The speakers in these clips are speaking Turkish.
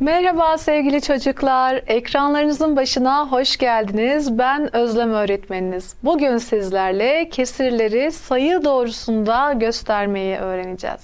Merhaba sevgili çocuklar. Ekranlarınızın başına hoş geldiniz. Ben Özlem öğretmeniniz. Bugün sizlerle kesirleri sayı doğrusunda göstermeyi öğreneceğiz.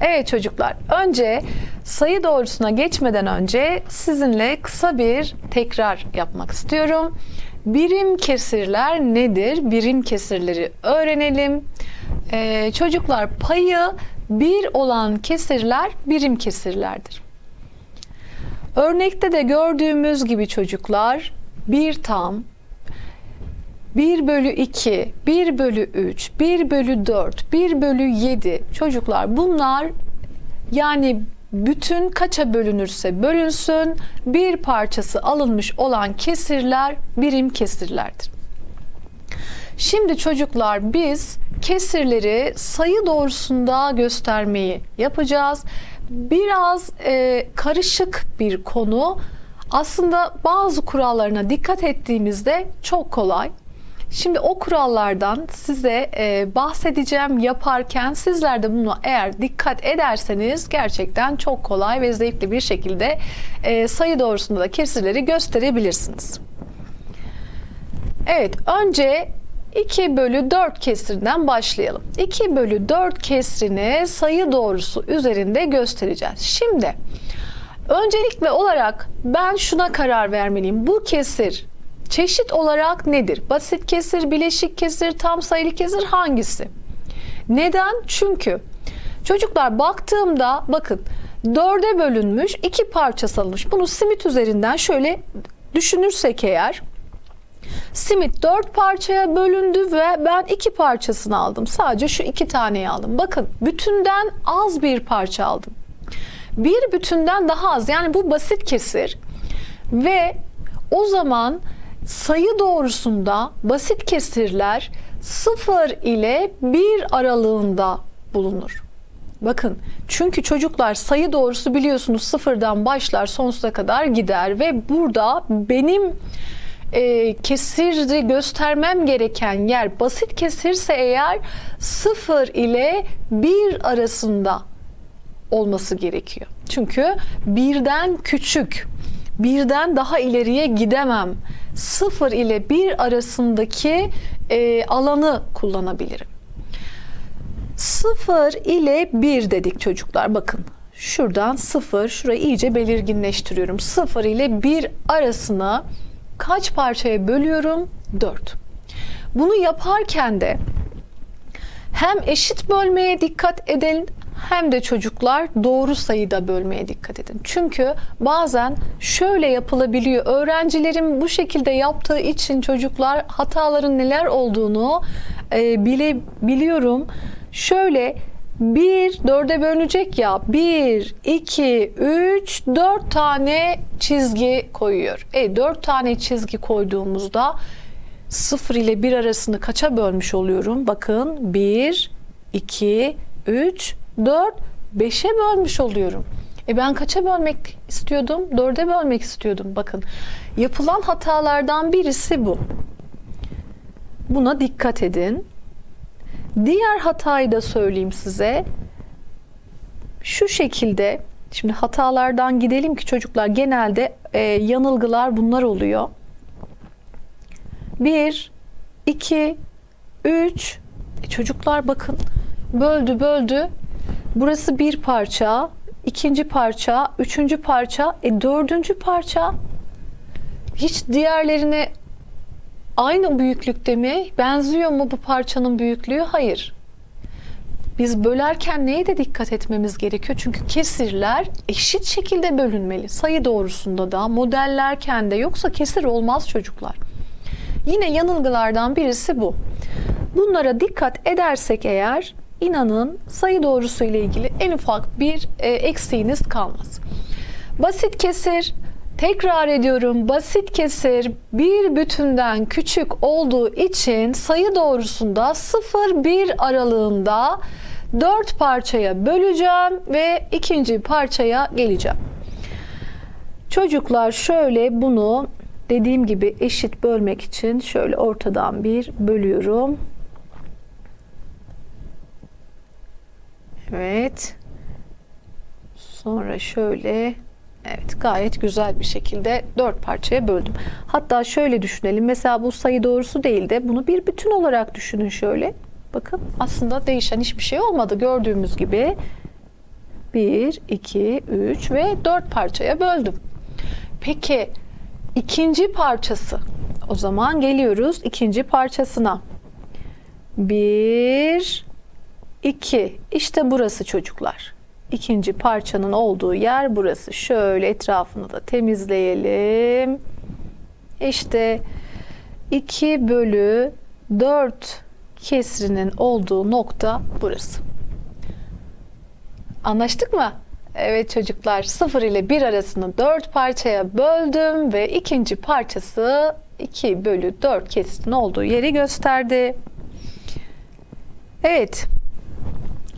Evet çocuklar, önce sayı doğrusuna geçmeden önce sizinle kısa bir tekrar yapmak istiyorum. Birim kesirler nedir? Birim kesirleri öğrenelim. Ee, çocuklar payı bir olan kesirler birim kesirlerdir. Örnekte de gördüğümüz gibi çocuklar bir tam, 1 bölü 2, 1 bölü 3, 1 bölü 4, 1 bölü 7 çocuklar bunlar yani bütün kaça bölünürse bölünsün bir parçası alınmış olan kesirler birim kesirlerdir. Şimdi çocuklar biz kesirleri sayı doğrusunda göstermeyi yapacağız. Biraz e, karışık bir konu. Aslında bazı kurallarına dikkat ettiğimizde çok kolay. Şimdi o kurallardan size e, bahsedeceğim yaparken sizler de bunu eğer dikkat ederseniz gerçekten çok kolay ve zevkli bir şekilde e, sayı doğrusunda da kesirleri gösterebilirsiniz. Evet önce 2 bölü 4 kesrinden başlayalım. 2 bölü 4 kesrini sayı doğrusu üzerinde göstereceğiz. Şimdi öncelikle olarak ben şuna karar vermeliyim. Bu kesir çeşit olarak nedir? Basit kesir, bileşik kesir, tam sayılı kesir hangisi? Neden? Çünkü çocuklar baktığımda bakın dörde bölünmüş iki parça salınmış. Bunu simit üzerinden şöyle düşünürsek eğer Simit dört parçaya bölündü ve ben iki parçasını aldım. Sadece şu iki taneyi aldım. Bakın bütünden az bir parça aldım. Bir bütünden daha az. Yani bu basit kesir. Ve o zaman sayı doğrusunda basit kesirler sıfır ile bir aralığında bulunur. Bakın çünkü çocuklar sayı doğrusu biliyorsunuz sıfırdan başlar sonsuza kadar gider ve burada benim e, kesiri göstermem gereken yer basit kesirse eğer sıfır ile bir arasında olması gerekiyor. Çünkü birden küçük, birden daha ileriye gidemem. Sıfır ile bir arasındaki e, alanı kullanabilirim. Sıfır ile bir dedik çocuklar bakın. Şuradan sıfır, şurayı iyice belirginleştiriyorum. Sıfır ile bir arasını kaç parçaya bölüyorum? 4. Bunu yaparken de hem eşit bölmeye dikkat edin hem de çocuklar doğru sayıda bölmeye dikkat edin. Çünkü bazen şöyle yapılabiliyor. Öğrencilerim bu şekilde yaptığı için çocuklar hataların neler olduğunu e, bile biliyorum. Şöyle 1 4'e bölünecek ya 1 2 3 4 tane çizgi koyuyor. E 4 tane çizgi koyduğumuzda 0 ile 1 arasını kaça bölmüş oluyorum? Bakın 1 2 3 4 5'e bölmüş oluyorum. E ben kaça bölmek istiyordum? 4'e bölmek istiyordum. Bakın yapılan hatalardan birisi bu. Buna dikkat edin. Diğer hatayı da söyleyeyim size. Şu şekilde şimdi hatalardan gidelim ki çocuklar genelde e, yanılgılar bunlar oluyor. 1 2 3 e, çocuklar bakın böldü böldü. Burası bir parça, ikinci parça, üçüncü parça, e dördüncü parça. Hiç diğerlerine aynı büyüklükte mi? Benziyor mu bu parçanın büyüklüğü? Hayır. Biz bölerken neye de dikkat etmemiz gerekiyor? Çünkü kesirler eşit şekilde bölünmeli. Sayı doğrusunda da, modellerken de yoksa kesir olmaz çocuklar. Yine yanılgılardan birisi bu. Bunlara dikkat edersek eğer inanın sayı doğrusu ile ilgili en ufak bir e, eksiğiniz kalmaz. Basit kesir Tekrar ediyorum basit kesir bir bütünden küçük olduğu için sayı doğrusunda 0-1 aralığında 4 parçaya böleceğim ve ikinci parçaya geleceğim. Çocuklar şöyle bunu dediğim gibi eşit bölmek için şöyle ortadan bir bölüyorum. Evet. Sonra şöyle Evet gayet güzel bir şekilde dört parçaya böldüm. Hatta şöyle düşünelim. Mesela bu sayı doğrusu değil de bunu bir bütün olarak düşünün şöyle. Bakın aslında değişen hiçbir şey olmadı. Gördüğümüz gibi 1, 2, 3 ve 4 parçaya böldüm. Peki ikinci parçası. O zaman geliyoruz ikinci parçasına. 1, 2. İşte burası çocuklar. İkinci parçanın olduğu yer burası. Şöyle etrafını da temizleyelim. İşte 2 bölü 4 kesrinin olduğu nokta burası. Anlaştık mı? Evet çocuklar 0 ile 1 arasını 4 parçaya böldüm ve ikinci parçası 2 bölü 4 kesrin olduğu yeri gösterdi. Evet.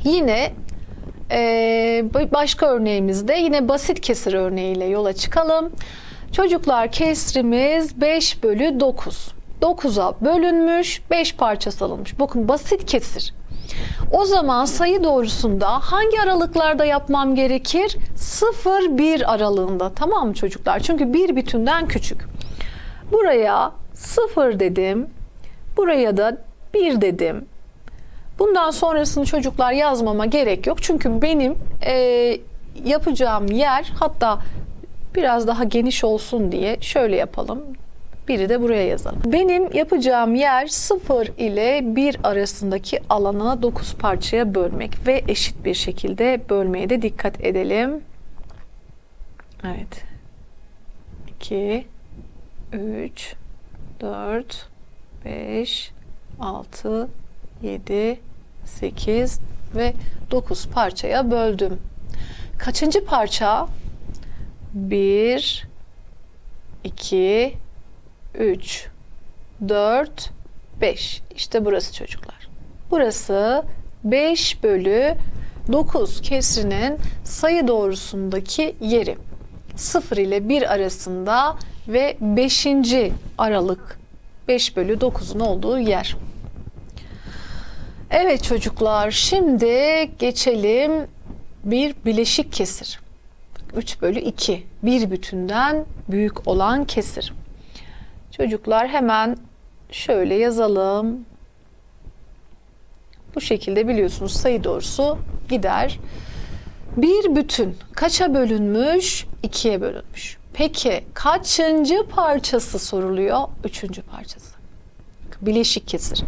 Yine ee, başka örneğimizde yine basit kesir örneğiyle yola çıkalım. Çocuklar kesrimiz 5 bölü 9. 9'a bölünmüş 5 parçası alınmış. Bakın basit kesir. O zaman sayı doğrusunda hangi aralıklarda yapmam gerekir? 0-1 aralığında. Tamam mı çocuklar? Çünkü bir bütünden küçük. Buraya 0 dedim. Buraya da 1 dedim. Bundan sonrasını çocuklar yazmama gerek yok. Çünkü benim e, yapacağım yer hatta biraz daha geniş olsun diye şöyle yapalım. Biri de buraya yazalım. Benim yapacağım yer 0 ile 1 arasındaki alanı 9 parçaya bölmek ve eşit bir şekilde bölmeye de dikkat edelim. Evet. 2 3 4 5 6 7 8 ve 9 parçaya böldüm. Kaçıncı parça? 1 2 3 4 5. İşte burası çocuklar. Burası 5 bölü 9 kesrinin sayı doğrusundaki yeri. 0 ile 1 arasında ve 5. aralık 5 bölü 9'un olduğu yer. Evet çocuklar şimdi geçelim bir bileşik kesir. 3 bölü 2 bir bütünden büyük olan kesir. Çocuklar hemen şöyle yazalım. Bu şekilde biliyorsunuz sayı doğrusu gider. Bir bütün kaça bölünmüş? İkiye bölünmüş. Peki kaçıncı parçası soruluyor? Üçüncü parçası. Bileşik kesir.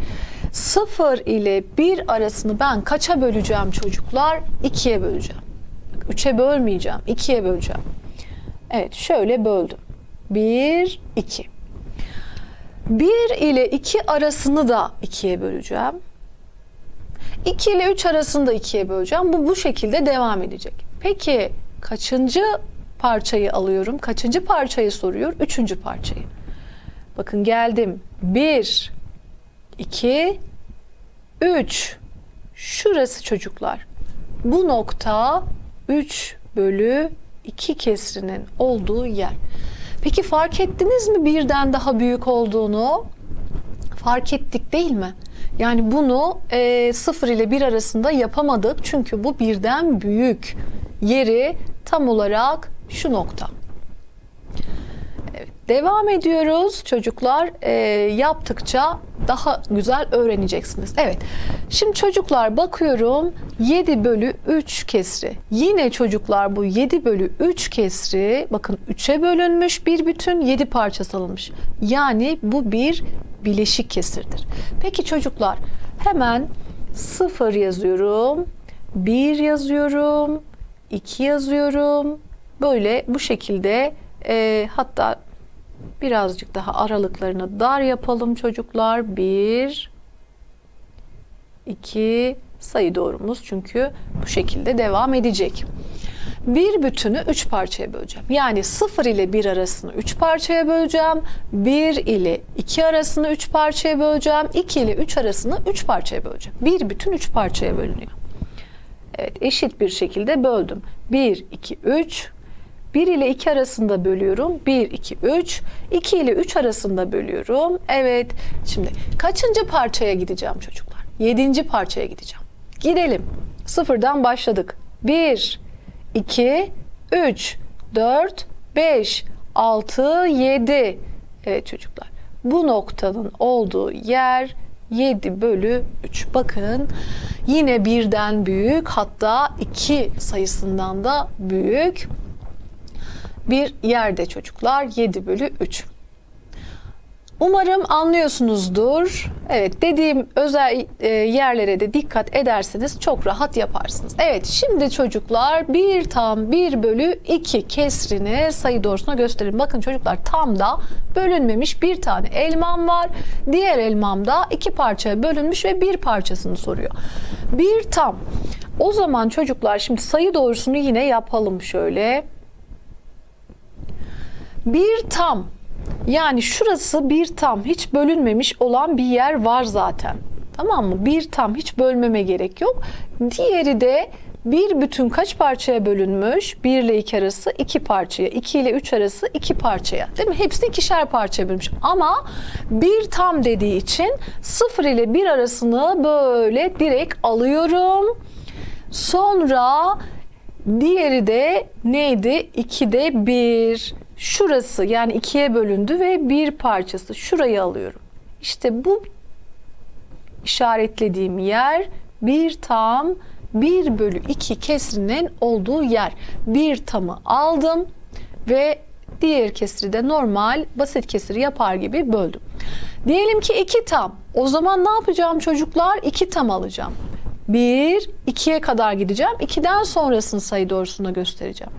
0 ile 1 arasını ben kaça böleceğim çocuklar? 2'ye böleceğim. 3'e bölmeyeceğim. 2'ye böleceğim. Evet şöyle böldüm. 1, 2. 1 ile 2 arasını da 2'ye böleceğim. 2 ile 3 arasını da 2'ye böleceğim. Bu bu şekilde devam edecek. Peki kaçıncı parçayı alıyorum? Kaçıncı parçayı soruyor? Üçüncü parçayı. Bakın geldim. 1, 2, 3. Şurası çocuklar. Bu nokta 3 bölü 2 kesrinin olduğu yer. Peki fark ettiniz mi birden daha büyük olduğunu? Fark ettik değil mi? Yani bunu e, 0 ile 1 arasında yapamadık. Çünkü bu birden büyük. Yeri tam olarak şu nokta. Devam ediyoruz çocuklar. E, yaptıkça daha güzel öğreneceksiniz. Evet. Şimdi çocuklar bakıyorum 7 bölü 3 kesri. Yine çocuklar bu 7 bölü 3 kesri bakın 3'e bölünmüş bir bütün 7 parça salınmış. Yani bu bir bileşik kesirdir. Peki çocuklar hemen 0 yazıyorum. 1 yazıyorum. 2 yazıyorum. Böyle bu şekilde e, hatta Birazcık daha aralıklarını dar yapalım çocuklar. Bir, iki, sayı doğrumuz çünkü bu şekilde devam edecek. Bir bütünü üç parçaya böleceğim. Yani 0 ile 1 arasını 3 parçaya böleceğim. 1 ile 2 arasını 3 parçaya böleceğim. 2 ile 3 arasını 3 parçaya böleceğim. Bir bütün 3 parçaya bölünüyor. Evet eşit bir şekilde böldüm. 1, 2, 3, 1 ile 2 arasında bölüyorum. 1, 2, 3. 2 ile 3 arasında bölüyorum. Evet. Şimdi kaçıncı parçaya gideceğim çocuklar? 7. parçaya gideceğim. Gidelim. Sıfırdan başladık. 1, 2, 3, 4, 5, 6, 7. Evet çocuklar. Bu noktanın olduğu yer 7 bölü 3. Bakın yine birden büyük hatta 2 sayısından da büyük bir yerde çocuklar 7 bölü 3. Umarım anlıyorsunuzdur. Evet dediğim özel e, yerlere de dikkat ederseniz çok rahat yaparsınız. Evet şimdi çocuklar 1 tam 1 bölü 2 kesrini sayı doğrusuna gösterin. Bakın çocuklar tam da bölünmemiş bir tane elmam var. Diğer elmam da iki parçaya bölünmüş ve bir parçasını soruyor. Bir tam. O zaman çocuklar şimdi sayı doğrusunu yine yapalım şöyle. Bir tam yani şurası bir tam hiç bölünmemiş olan bir yer var zaten. Tamam mı? Bir tam hiç bölmeme gerek yok. Diğeri de bir bütün kaç parçaya bölünmüş? 1 ile 2 arası 2 parçaya, 2 ile 3 arası 2 parçaya. Değil mi? Hepsi ikişer parçaya bölünmüş. Ama bir tam dediği için 0 ile 1 arasını böyle direkt alıyorum. Sonra diğeri de neydi? 2'de 1 şurası yani ikiye bölündü ve bir parçası şurayı alıyorum. İşte bu işaretlediğim yer bir tam 1 bölü 2 kesrinin olduğu yer. Bir tamı aldım ve diğer kesri de normal basit kesri yapar gibi böldüm. Diyelim ki 2 tam. O zaman ne yapacağım çocuklar? 2 tam alacağım. 1, 2'ye kadar gideceğim. 2'den sonrasını sayı doğrusunda göstereceğim.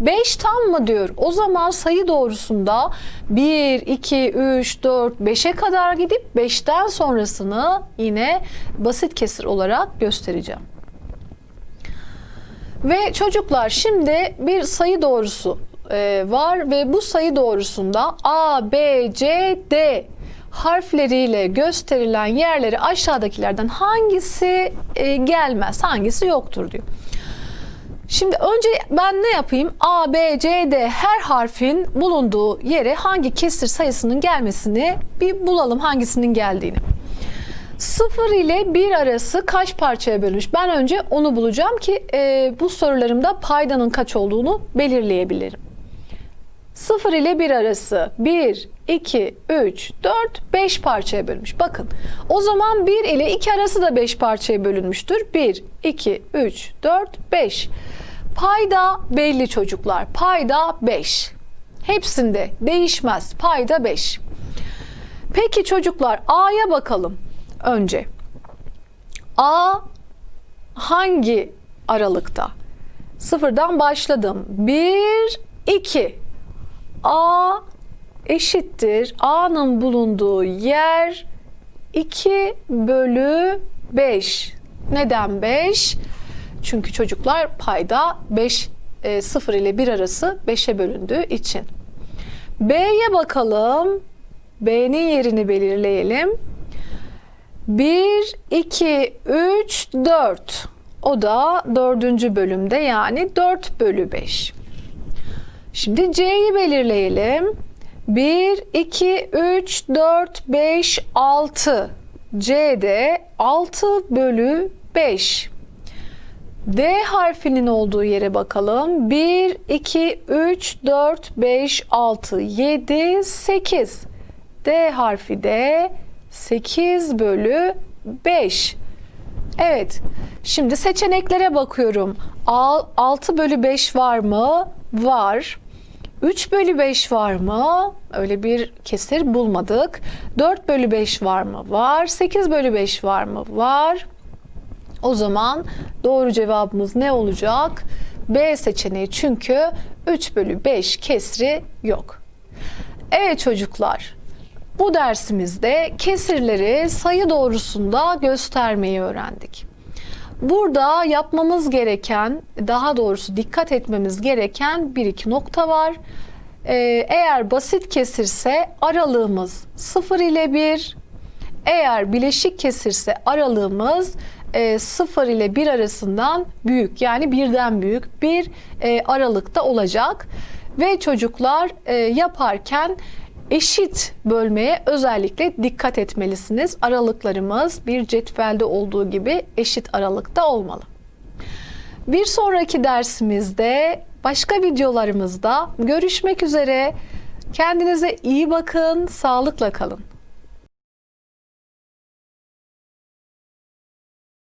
5 tam mı diyor. O zaman sayı doğrusunda 1, 2, 3, 4, 5'e kadar gidip 5'ten sonrasını yine basit kesir olarak göstereceğim. Ve çocuklar şimdi bir sayı doğrusu e, var ve bu sayı doğrusunda A, B, C, D harfleriyle gösterilen yerleri aşağıdakilerden hangisi e, gelmez, hangisi yoktur diyor. Şimdi önce ben ne yapayım? A, B, C, D her harfin bulunduğu yere hangi kesir sayısının gelmesini bir bulalım hangisinin geldiğini. 0 ile 1 arası kaç parçaya bölünmüş? Ben önce onu bulacağım ki e, bu sorularımda paydanın kaç olduğunu belirleyebilirim. 0 ile 1 arası 1, 2, 3, 4, 5 parçaya bölünmüş. Bakın o zaman 1 ile 2 arası da 5 parçaya bölünmüştür. 1, 2, 3, 4, 5. Payda belli çocuklar. Payda 5. Hepsinde değişmez. Payda 5. Peki çocuklar A'ya bakalım önce. A hangi aralıkta? Sıfırdan başladım. 1, 2. A eşittir. A'nın bulunduğu yer 2 bölü 5. Neden 5? Çünkü çocuklar payda 5 e, 0 ile 1 arası 5'e bölündüğü için. B'ye bakalım. B'nin yerini belirleyelim. 1, 2, 3, 4. O da dördüncü bölümde yani 4 bölü 5. Şimdi C'yi belirleyelim. 1, 2, 3, 4, 5, 6. C'de 6 bölü 5. D harfinin olduğu yere bakalım. 1, 2, 3, 4, 5, 6, 7, 8. D harfi de 8 bölü 5. Evet. Şimdi seçeneklere bakıyorum. 6 bölü 5 var mı? Var. 3 bölü 5 var mı? Öyle bir kesir bulmadık. 4 bölü 5 var mı? Var. 8 bölü 5 var mı? Var. O zaman doğru cevabımız ne olacak? B seçeneği çünkü 3 bölü 5 kesri yok. Evet çocuklar bu dersimizde kesirleri sayı doğrusunda göstermeyi öğrendik. Burada yapmamız gereken, daha doğrusu dikkat etmemiz gereken bir iki nokta var. Ee, eğer basit kesirse aralığımız 0 ile 1, eğer bileşik kesirse aralığımız e, 0 ile 1 arasından büyük yani birden büyük bir e, aralıkta olacak. Ve çocuklar e, yaparken eşit bölmeye özellikle dikkat etmelisiniz. Aralıklarımız bir cetvelde olduğu gibi eşit aralıkta olmalı. Bir sonraki dersimizde Başka videolarımızda görüşmek üzere. Kendinize iyi bakın, sağlıkla kalın.